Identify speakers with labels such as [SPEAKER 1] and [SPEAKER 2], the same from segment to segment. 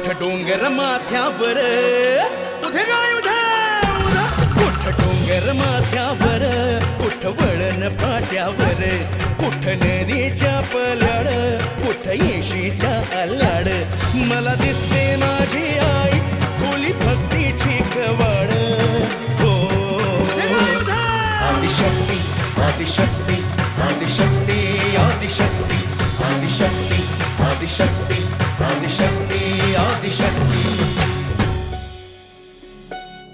[SPEAKER 1] कुठ डोंगर माथ्यावर. उधे गाय उधे. कुठ डोंगर माथ्यावर. कुठ वळण पाट्यावर कुठ नदीच्या पलाड. कुठ येशीच्या अल्लाड मला दिसते माझी आई खोली भक्तीची कवाड हो. आदिशक्ती आदिशक्ती आदिशक्ती आदिशक्ती आदिशक्ती. आदिशक्ती आदिशक्ती आदिशक्ती.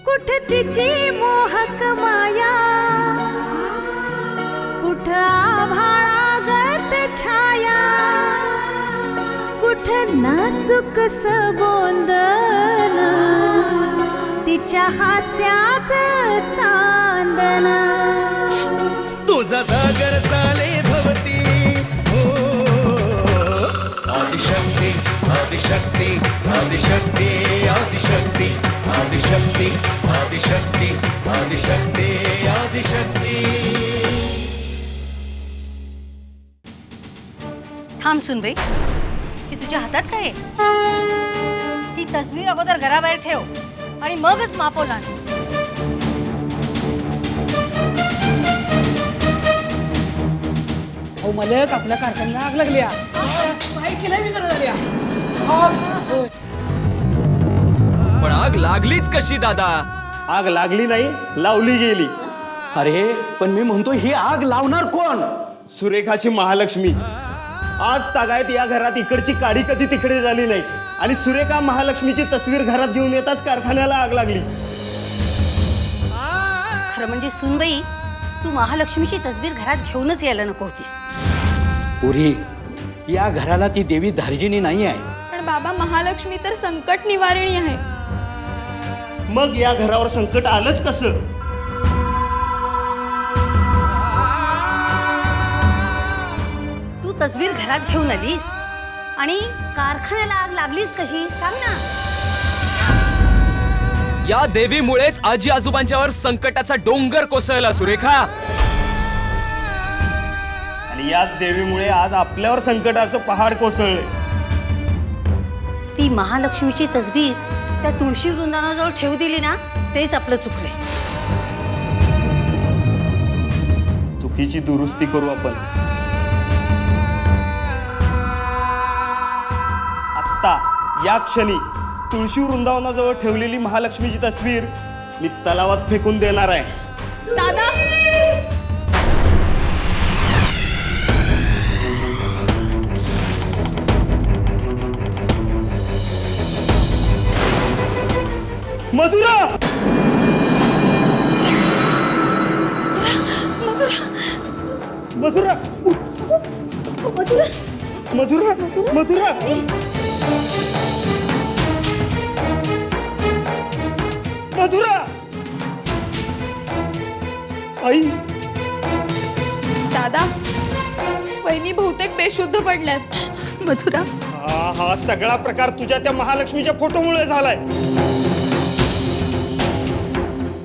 [SPEAKER 2] कुठ तिची मोहक माया? कुठ आभाळागत छाया? कुठ नाजुक गोंधन तिच्या हास्याच चांदन?
[SPEAKER 1] तुझा जागर चाले आदिशक्ती आदिशक्ती आदिशक्ती आदिशक्ती आदिशक्ती आदिशक्ती आदिशक्ती
[SPEAKER 3] थांब सुनबाई हे तुझ्या हातात काय आहे ही तस्वीर अगोदर घराबाहेर ठेव आणि मगच मापवला आण.
[SPEAKER 4] अहो मलक आपल्या कारखान्याला आग लागली आ. काय केलंय मी जरा झाली आ. आग. होय.
[SPEAKER 5] पण आग लागलीच कशी दादा?
[SPEAKER 6] आग लागली नाही लावली गेली.
[SPEAKER 7] अरे पण मी म्हणतो ही आग लावणार कोण?
[SPEAKER 6] सुरेखाची महालक्ष्मी. आज तागायत या घरात इकडची काडी कधी तिकडे झाली नाही. आणि सुरेखा महालक्ष्मीची तस्वीर घरात घेऊन येताच कारखान्याला आग लागली.
[SPEAKER 3] खरं म्हणजे सुनबाई तू महालक्ष्मीची तस्वीर घरात घेऊनच यायला नको होतीस.
[SPEAKER 7] पुरी या घराला ती देवी धार्जिनी नाही आहे
[SPEAKER 8] बाबा महालक्ष्मी तर संकट निवारिणी आहे.
[SPEAKER 6] मग या घरावर संकट आलंच कसं?
[SPEAKER 3] तू तस्वीर घरात घेऊन आलीस? आणि कारखान्याला आग लागलीच कशी? सांग ना.
[SPEAKER 5] या देवीमुळेच आजी आजोबांच्यावर संकटाचा डोंगर कोसळला सुरेखा.
[SPEAKER 6] आणि याच देवीमुळे आज आपल्यावर संकटाचं पहाड कोसळलंय.
[SPEAKER 3] ती महालक्ष्मीची तस्वीर त्या तुळशी वृंदानाजवळ ठेवू दिली ना तेच आपलं चुकले
[SPEAKER 6] चुकीची दुरुस्ती करू आपण. आत्ता या क्षणी तुळशी वृंदावनाजवळ ठेवलेली महालक्ष्मीची तस्वीर मी तलावात फेकून देणार आहे.
[SPEAKER 8] दादा
[SPEAKER 6] मधुरा! मधुरा मधुरा मधुरा मधुरा आई!
[SPEAKER 8] दादा वहिनी बहुतेक बेशुद्ध पडल्यात.
[SPEAKER 3] मथुरा
[SPEAKER 6] हा हा सगळा प्रकार तुझ्या त्या महालक्ष्मीच्या फोटोमुळे झालाय.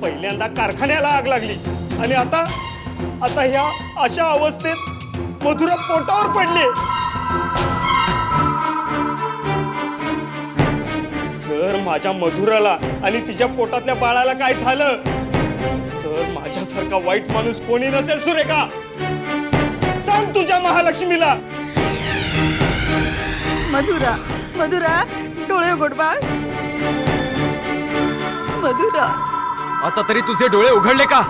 [SPEAKER 6] पहिल्यांदा कारखान्याला आग लागली. आणि आता आता ह्या अशा अवस्थेत मधुरा पोटावर पडले. जर माझ्या मधुराला आणि तिच्या पोटातल्या बाळाला काय झालं तर माझ्यासारखा वाईट माणूस कोणी नसेल सुरेखा. सांग तुझ्या महालक्ष्मीला.
[SPEAKER 2] मधुरा मधुरा डोळे उघड बाळ. मधुरा.
[SPEAKER 5] आता तरी तुझे डोळे उघडले का?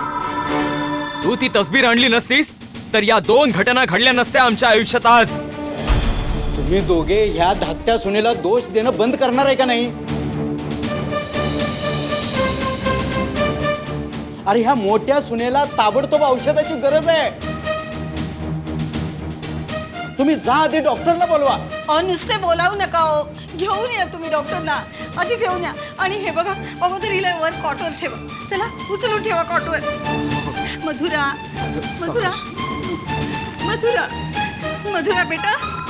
[SPEAKER 5] तू ती तस्बीर आणली नसतीस तर या दोन घटना घडल्या नसत्या आमच्या आयुष्यात आज.
[SPEAKER 7] तुम्ही दोघे ह्या धाकट्या सुनेला दोष देणं बंद करणार आहे का नाही? अरे ह्या मोठ्या सुनेला ताबडतोब औषधाची गरज आहे. तुम्ही जा आधी डॉक्टरला बोलवा.
[SPEAKER 2] अ नुसते बोलावू नका हो. घेऊन या तुम्ही डॉक्टरला. आधी घेऊन या. आणि हे बघा अगोदर हिला वर कॉटवर ठेवा. चला उचलून ठेवा कॉटवर. मधुरा मधुरा मधुरा मधुरा बेटा.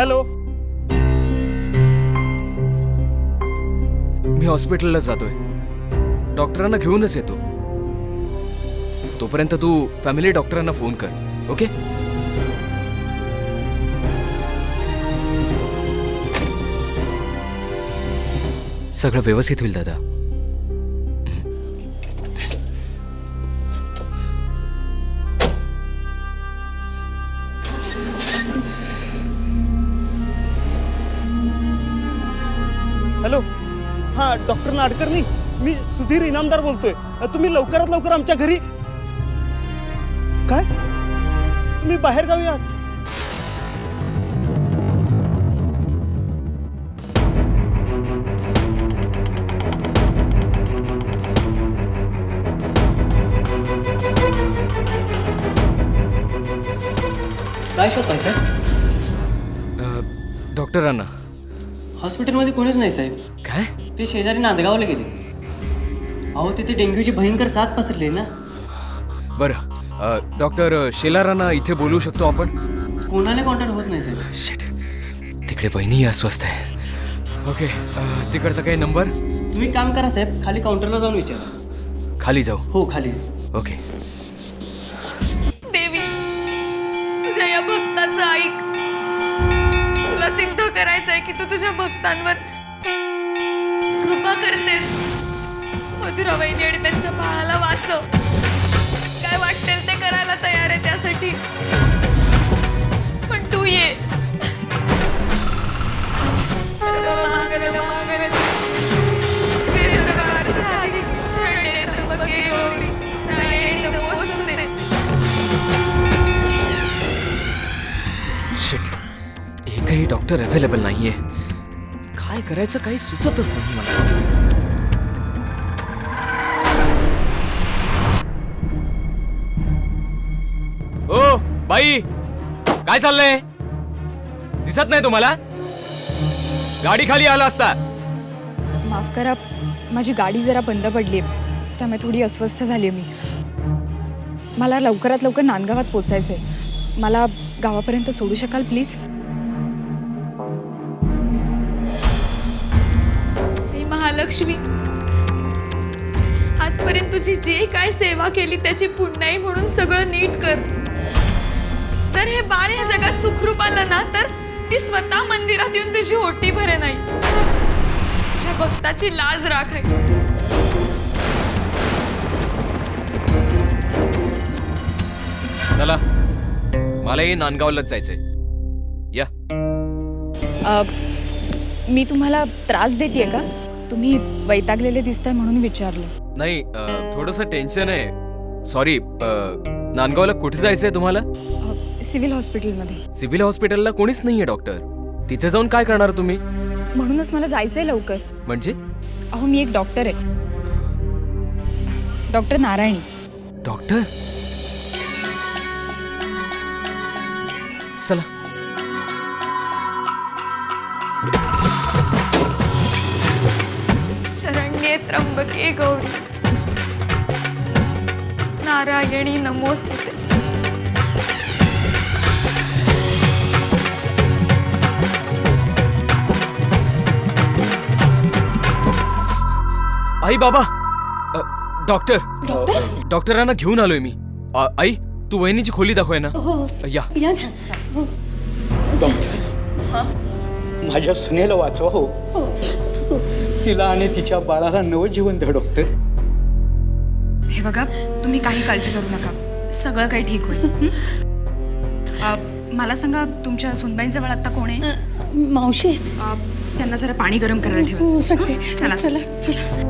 [SPEAKER 2] हॅलो.
[SPEAKER 5] मी हॉस्पिटलला जातोय. डॉक्टरांना घेऊनच येतो. तोपर्यंत तू फॅमिली डॉक्टरांना फोन कर ओके? सगळं व्यवस्थित होईल दादा.
[SPEAKER 6] नाडकर्णी मी सुधीर इनामदार बोलतोय. तुम्ही लवकरात लवकर आमच्या घरी काय? तुम्ही बाहेर गावी आहात.
[SPEAKER 4] काय शोधताय साहेब?
[SPEAKER 5] डॉक्टरांना
[SPEAKER 9] हॉस्पिटलमध्ये कोणीच नाही साहेब. ते शेजारी नांदगावला गेले. अहो तिथे डेंग्यूची भयंकर साथ पसरली आहे ना.
[SPEAKER 5] बरं अं, डॉक्टर शेलारांना इथे बोलू शकतो आपण?
[SPEAKER 9] कोणाला कॉन्टॅक्ट होत नाही साहेब.
[SPEAKER 5] शिट तिकडे बहिणी अस्वस्थ आहे. ओके अं, तिकडचा काही नंबर
[SPEAKER 9] तुम्ही काम करा साहेब. खाली काउंटरला जाऊन विचारा.
[SPEAKER 5] खाली जाऊ?
[SPEAKER 9] हो खाली.
[SPEAKER 5] ओके
[SPEAKER 8] देवी तुझ्या या भक्ताचं ऐक. तुला सिद्ध करायचंय की तू तुझ्या भक्तांवर करतेस? मधुराबाईने आणि त्यांच्या बाळाला वाचव. काय वाटेल ते करायला तयार आहे त्यासाठी. पण तू ये.
[SPEAKER 5] एकही डॉक्टर अवेलेबल नाहीये. काय करायचं काही सुचतच नाही मला. बाई काय चाललंय? दिसत नाही तुम्हाला? गाडी खाली आला असता.
[SPEAKER 8] माफ करा माझी गाडी जरा बंद पडली त्यामुळे थोडी अस्वस्थ झाली आहे मी. मला लवकरात लवकर नांदगावात पोचायचं आहे मला गावापर्यंत सोडू शकाल प्लीज? महालक्ष्मी आजपर्यंत तुझी जे काय सेवा केली त्याची पुण्याई म्हणून सगळं नीट कर. जर हे बाळ या जगात सुखरूप आलं ना तर मी स्वतः मंदिरात येऊन तुझी ओटी भरे नाही तुझ्या भक्ताची लाज राखाय
[SPEAKER 5] चला. मलाही नांदगावलाच जायचंय. या.
[SPEAKER 8] अ, मी तुम्हाला त्रास देते का? तुम्ही वैतागलेले दिसताय म्हणून विचारलं.
[SPEAKER 5] नाही थोडस टेन्शन आहे. सॉरी नांदगावला कुठे जायचंय तुम्हाला?
[SPEAKER 8] सिव्हिल हॉस्पिटलमध्ये.
[SPEAKER 5] सिव्हिल हॉस्पिटलला कोणीच नाहीये डॉक्टर. तिथे जाऊन काय करणार तुम्ही?
[SPEAKER 8] म्हणूनच मला जायचंय लवकर.
[SPEAKER 5] म्हणजे?
[SPEAKER 8] अहो मी एक डॉक्टर आहे. डॉक्टर नारायणी.
[SPEAKER 5] डॉक्टर? चला.
[SPEAKER 8] शरण्ये त्र्यंबके गौरी. नारायणी नमोस्तुते.
[SPEAKER 5] आई बाबा. अ, डॉक्टर. डॉक्टरांना घेऊन आलोय मी. आई तू वहिनीची खोली दाखवय ना या.
[SPEAKER 2] या ना चल.
[SPEAKER 7] माझ्या सुनेला वाचवा हो. तिला आणि तिच्या बाळाला नवजीवन द्या डॉक्टर.
[SPEAKER 8] हे बघा तुम्ही काही काळजी करू नका. सगळं काही ठीक होईल. हं? अ, मला सांगा तुमच्या सुनबाईंजवळ आता कोण आहे?
[SPEAKER 2] मावशी आहेत.
[SPEAKER 8] अ, त्यांना जरा पाणी गरम करायला
[SPEAKER 2] हो
[SPEAKER 8] ठेवायचं.
[SPEAKER 2] सांगते.
[SPEAKER 8] हं? चला.
[SPEAKER 2] चला चला.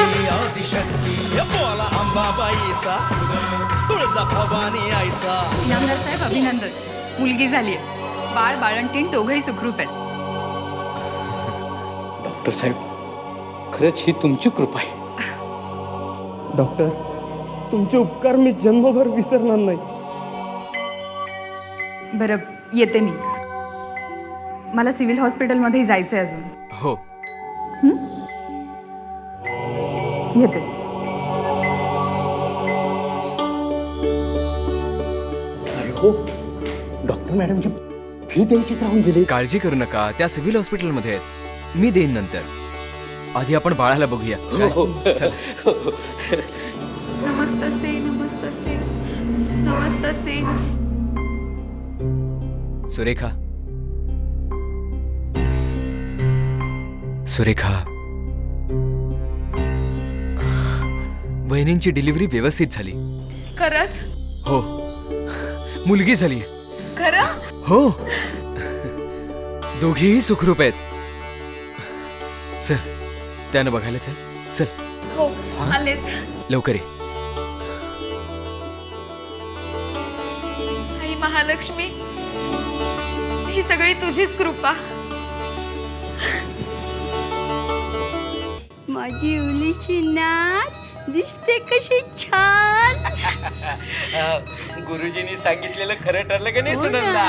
[SPEAKER 1] आदिशक्ती आदिशक्ती. आईचा तुळजा भवानी आईचा.
[SPEAKER 8] इनामदार साहेब अभिनंदन. मुलगी झालीये. बाळ बाळंटीण दोघंही सुखरूप आहेत.
[SPEAKER 7] डॉक्टर साहेब खरंच ही तुमची कृपा आहे.
[SPEAKER 6] डॉक्टर तुमचे उपकार मी जन्मभर विसरणार नाही.
[SPEAKER 8] बरं येते मी. मला सिव्हिल हॉस्पिटलमध्ये जायचं आहे अजून
[SPEAKER 5] हो?
[SPEAKER 8] येते.
[SPEAKER 7] अरे हो. डॉक्टर मॅडमची फी द्यायचीच राहून गेली.
[SPEAKER 5] काळजी करू नका त्या सिव्हिल हॉस्पिटलमध्ये आहेत. मी देईन नंतर. आधी आपण बाळाला बघूया. काय? चल.
[SPEAKER 8] नमस्तसे नमस्तसे नमस्तसे
[SPEAKER 5] सुरेखा. सुरेखा. बहिणींची डिलिव्हरी व्यवस्थित झाली.
[SPEAKER 8] खरंच?
[SPEAKER 5] हो. मुलगी झाली.
[SPEAKER 8] खरं?
[SPEAKER 5] हो. दोघेही सुखरूप आहेत. चल त्यानं बघायला चल. चल.
[SPEAKER 8] हो आलेच.
[SPEAKER 5] लवकर ये.
[SPEAKER 8] आई महालक्ष्मी ही सगळी तुझीच कृपा.
[SPEAKER 2] माझी उलीची नात. दिसते कशी छान.
[SPEAKER 7] गुरुजींनी सांगितलेलं खरं ठरलं का नाही
[SPEAKER 2] हो ना.
[SPEAKER 7] सुनंदा?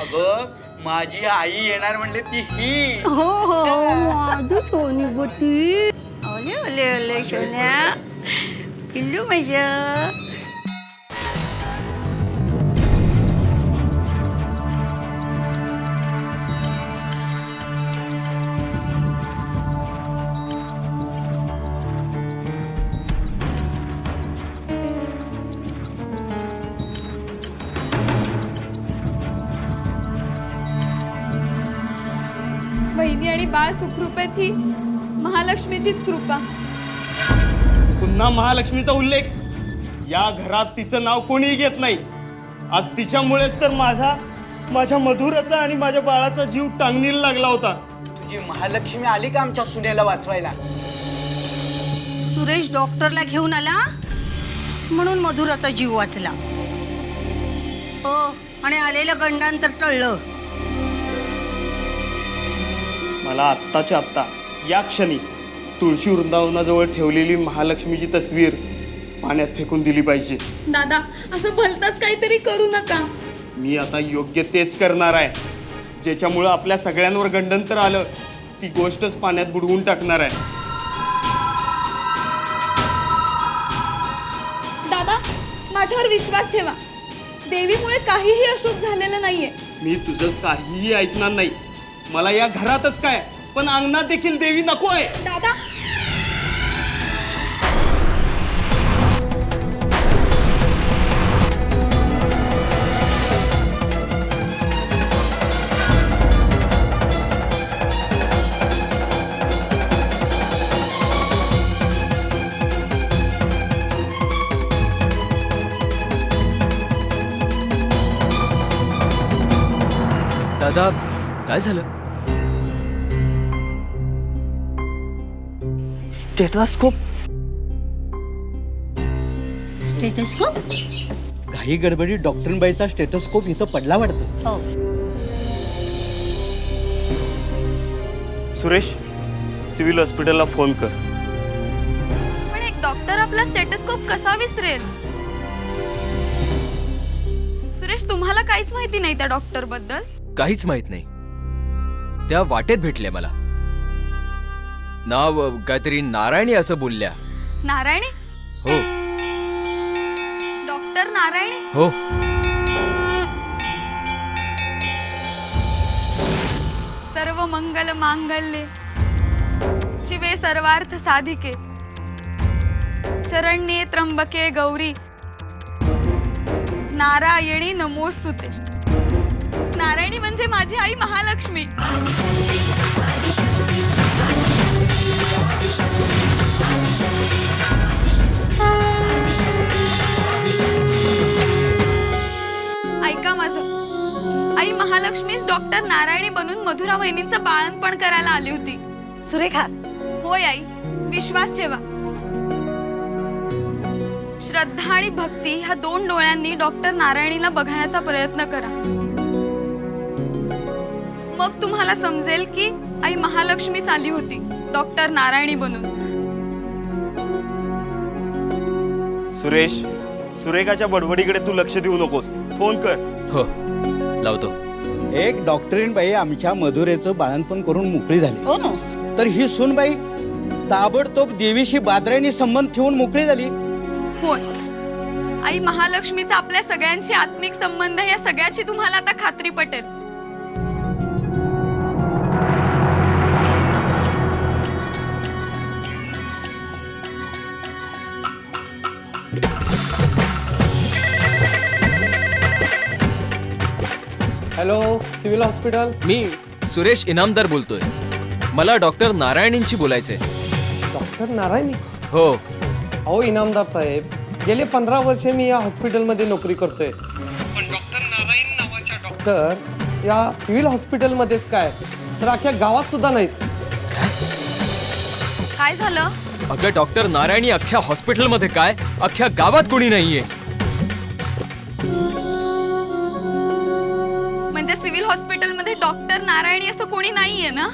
[SPEAKER 7] अगं माझी आई येणार म्हणले ती ही.
[SPEAKER 2] हो हो माझं सोनी गोटी ओले ओले ओले सोन्या. पिल्लू माझं
[SPEAKER 8] ही महालक्ष्मीचीच कृपा.
[SPEAKER 6] पुन्हा महालक्ष्मीचा उल्लेख. या घरात तिचं नाव कोणीही घेत नाही. आज तिच्यामुळेच तर माझा माझ्या मधुराचा आणि माझ्या बाळाचा जीव टांगणीला लागला होता.
[SPEAKER 7] तुझी महालक्ष्मी आली का आमच्या सुनेला वाचवायला?
[SPEAKER 2] सुरेश डॉक्टरला घेऊन आला म्हणून मधुराचा जीव वाचला. हो आणि आलेलं गंडांतर टळलं.
[SPEAKER 6] मला आत्ताच्या आत्ता. या क्षणी तुळशी वृंदावनाजवळ ठेवलेली महालक्ष्मीची तस्वीर पाण्यात फेकून दिली पाहिजे.
[SPEAKER 8] दादा असं भलताच काहीतरी करू नका.
[SPEAKER 6] मी आता योग्य तेच करणार आहे. ज्याच्यामुळं आपल्या सगळ्यांवर गंडंतर आलं ती गोष्टच पाण्यात बुडवून टाकणार आहे.
[SPEAKER 8] दादा माझ्यावर विश्वास ठेवा. देवीमुळे काहीही अशुभ झालेलं नाहीये.
[SPEAKER 6] मी तुझं काहीही ऐकणार नाही. मला या घरातच काय? पण अंगणात देखील देवी नको आहे.
[SPEAKER 8] दादा.
[SPEAKER 5] दादा काय झालं?
[SPEAKER 7] स्टेटॉस्कोप.
[SPEAKER 2] स्टेथोस्कोप
[SPEAKER 7] घाई गडबडी डॉक्टरबाईचा स्टेटोस्कोप इथं पडला वाटतं.
[SPEAKER 2] हो.
[SPEAKER 6] सुरेश सिव्हिल हॉस्पिटलला फोन कर.
[SPEAKER 8] पण एक डॉक्टर आपला स्टेटस्कोप कसा विसरेल? सुरेश तुम्हाला काहीच माहिती नाही त्या डॉक्टरबद्दल
[SPEAKER 5] काहीच माहीत नाही. त्या वाटेत भेटल्या मला. नाव काहीतरी नारायणी असं बोलल्या.
[SPEAKER 8] नारायणी?
[SPEAKER 5] हो.
[SPEAKER 8] डॉक्टर नारायणी?
[SPEAKER 5] हो.
[SPEAKER 8] सर्व मंगल मांगल्ये. शिवे सर्वार्थ साधिके. शरण्ये त्र्यंबके गौरी. नारायणी नमोस्तुते. नारायणी म्हणजे माझी आई महालक्ष्मी. ऐका माझं. आई महालक्ष्मीच डॉक्टर नारायणी बनून मधुरा वहिनींचं बाळणपण करायला आली होती.
[SPEAKER 2] सुरेखा.
[SPEAKER 8] होय आई विश्वास ठेवा. श्रद्धा आणि भक्ती ह्या दोन डोळ्यांनी डॉक्टर नारायणीला बघण्याचा प्रयत्न करा. मग तुम्हाला समजेल की आई महालक्ष्मीच आली होती. डॉक्टर नारायणी बनून.
[SPEAKER 6] सुरेश सुरेखाच्या बडबडीकडे तू लक्ष देऊ नकोस. फोन कर.
[SPEAKER 5] हो लावतो.
[SPEAKER 7] एक डॉक्टरीन बाई आमच्या मधुरेचं बाळणपण करून मोकळी झाली.
[SPEAKER 2] हो ना.
[SPEAKER 7] तर ही सूनबाई ताबडतोब देवीशी बादऱ्यानी संबंध ठेवून मोकळी झाली.
[SPEAKER 8] होय. आई महालक्ष्मीचा आपल्या सगळ्यांशी आत्मिक संबंध या सगळ्याची तुम्हाला आता खात्री पटेल.
[SPEAKER 1] हॅलो सिव्हिल हॉस्पिटल
[SPEAKER 5] मी सुरेश इनामदार बोलतोय. मला डॉक्टर नारायणींशी बोलायचंय.
[SPEAKER 1] डॉक्टर नारायणी?
[SPEAKER 5] हो.
[SPEAKER 1] अहो इनामदार साहेब गेले पंधरा वर्षे मी या हॉस्पिटलमध्ये नोकरी करतोय. पण डॉक्टर नारायण नावाच्या डॉक्टर या सिव्हिल हॉस्पिटलमध्येच काय? तर अख्ख्या गावात सुद्धा नाहीत.
[SPEAKER 8] काय झालं?
[SPEAKER 5] अगं डॉक्टर नारायणी अख्ख्या हॉस्पिटलमध्ये काय? अख्ख्या गावात कोणी नाहीये.
[SPEAKER 8] डॉक्टर नारायणी असं कोणी नाहीये ना?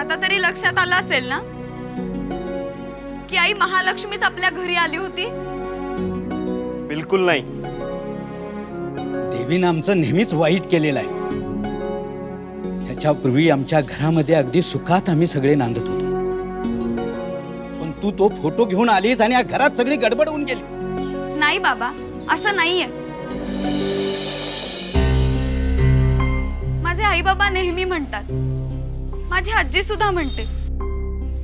[SPEAKER 8] आता तरी लक्षात आलं असेल ना? की आई महालक्ष्मीच आपल्या घरी आली होती?
[SPEAKER 6] बिलकुल नाही.
[SPEAKER 7] देवीनं आमचं नेहमीच वाईट केलेलं आहे. ह्याच्यापूर्वी आमच्या घरामध्ये अगदी सुखात आम्ही सगळे नांदत होतो. पण तू तो फोटो घेऊन आलीस आणि या घरात सगळी गडबड होऊन गेली.
[SPEAKER 8] नाही बाबा असं नाहीये. माझे आई बाबा नेहमी म्हणतात. माझी आजी सुद्धा म्हणते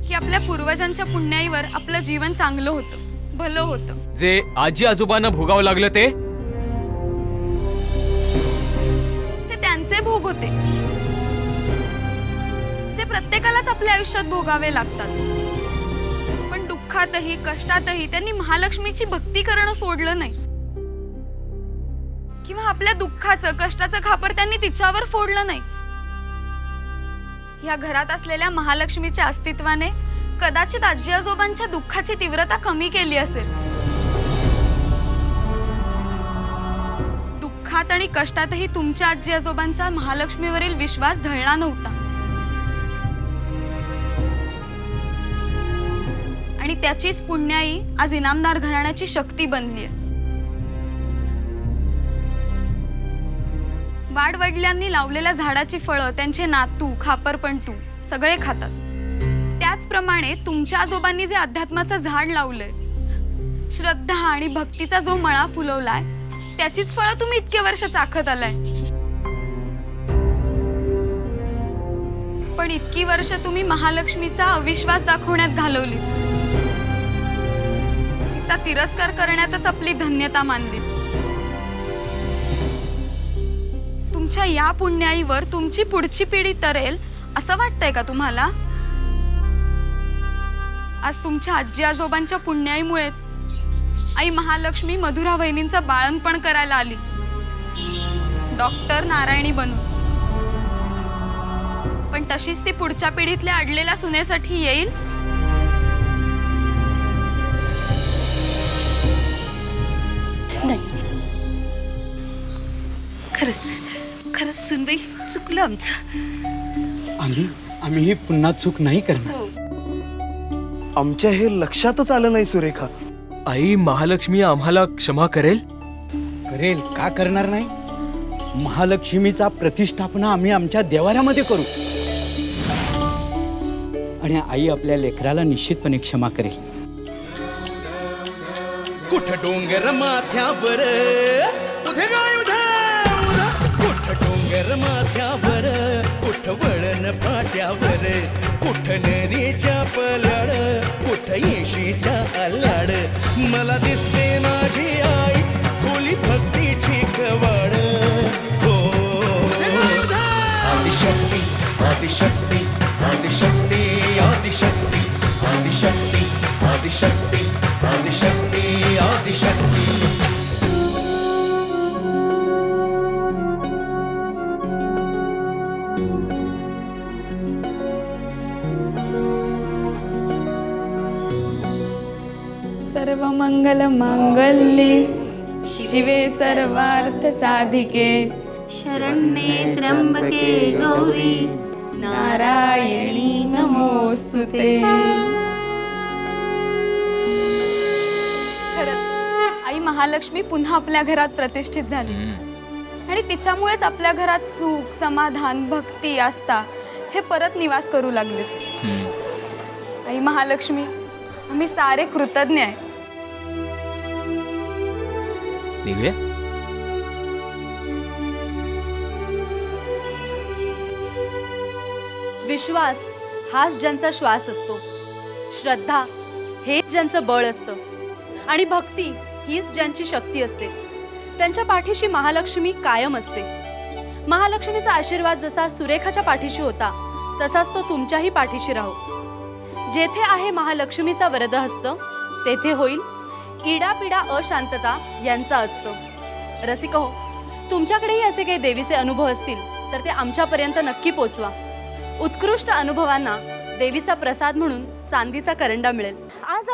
[SPEAKER 8] की आपल्या पूर्वजांच्या पुण्याईवर आपलं जीवन चांगलं होतं भलं होतं.
[SPEAKER 5] जे आजी आजोबांना भोगावं लागलं ते?
[SPEAKER 8] ते त्यांचे भोग होते. जे प्रत्येकालाच आपल्या आयुष्यात भोगावे लागतात. पण दुःखातही कष्टातही त्यांनी महालक्ष्मीची भक्ती करणं सोडलं नाही. किंवा आपल्या दुःखाचं कष्टाचं खापर त्यांनी तिच्यावर फोडलं नाही. या घरात असलेल्या महालक्ष्मीच्या अस्तित्वाने कदाचित आजी आजोबांच्या दुःखाची तीव्रता कमी केली असेल. दुःखात आणि कष्टातही तुमच्या आजी आजोबांचा महालक्ष्मीवरील विश्वास ढळला नव्हता. आणि त्याचीच पुण्याई आज इनामदार घराण्याची शक्ती बनली आहे वाडवडिलांनी लावलेल्या झाडाची फळं त्यांचे नातू खापरपंटू सगळे खातात. त्याचप्रमाणे तुमच्या आजोबांनी जे अध्यात्माचं झाड लावलंय श्रद्धा आणि भक्तीचा जो मळा फुलवलाय त्याचीच फळं तुम्ही इतके वर्ष चाखत आलाय. पण इतकी वर्ष तुम्ही महालक्ष्मीचा अविश्वास दाखवण्यात घालवली तिचा तिरस्कार करण्यातच आपली धन्यता मानली तुमच्या या पुण्याईवर तुमची पुढची पिढी तरेल असं वाटतंय का तुम्हाला? आज तुमच्या आजी आजोबांच्या पुण्याईमुळेच आई महालक्ष्मी मधुरा वहिनींचं बाळणपण करायला आली. डॉक्टर नारायणी बनू. पण तशीच ती पुढच्या पिढीतल्या अडलेल्या सुनेसाठी येईल?
[SPEAKER 2] खरंच. खरंच सुनबाई चुकलं आमचं.
[SPEAKER 7] आम्ही आम्ही ही पुन्हा चूक नाही करणार.
[SPEAKER 6] आमच्या हे लक्षातच आलं नाही सुरेखा.
[SPEAKER 5] आई महालक्ष्मी आम्हाला क्षमा करेल?
[SPEAKER 7] करेल का करणार नाही? महालक्ष्मीचा प्रतिष्ठापना आम्ही आमच्या देवाऱ्यामध्ये करू. आणि आई आपल्या लेकराला निश्चितपणे क्षमा करेल.
[SPEAKER 1] कुठ डोंगर माथ्यावर. कुठ डोंगर माथ्यावर कुठ वळण पाट्यावर कुठ नदीच्या पलाड कुठ येशीच्या अल्लाड. मला दिसते माझी आई खोली भक्तीची कवाड. हो. आदिशक्ती आदिशक्ती आदिशक्ती आदिशक्ती आदिशक्ती आदिशक्ती आदिशक्ती आदिशक्ती.
[SPEAKER 8] मंगलमांगल्ये शिवे सर्वार्थ साधिके
[SPEAKER 2] शरण्ये त्र्यंबके गौरी
[SPEAKER 8] नारायणी नमोस्तुते खरंच आई महालक्ष्मी पुन्हा आपल्या घरात प्रतिष्ठित झाली. आणि तिच्यामुळेच आपल्या घरात सुख समाधान भक्ती आस्था हे परत निवास करू लागले. आई महालक्ष्मी आम्ही सारे कृतज्ञ आहे.
[SPEAKER 3] विश्वास हाच ज्यांचा श्वास असतो. श्रद्धा हेच ज्यांचं बळ असतं. आणि भक्ती हीच ज्यांची शक्ती असते. त्यांच्या पाठीशी महालक्ष्मी कायम असते. महालक्ष्मीचा आशीर्वाद जसा सुरेखाच्या पाठीशी होता तसाच तो तुमच्याही पाठीशी राहो. जेथे आहे महालक्ष्मीचा वरदहस्त तेथे होईल इडापिडा अशांतता यांचा असतो. रसिक हो तुमच्याकडेही असे काही देवीचे अनुभव असतील तर ते आमच्यापर्यंत नक्की पोचवा. उत्कृष्ट अनुभवांना देवीचा प्रसाद म्हणून चांदीचा करंडा मिळेल.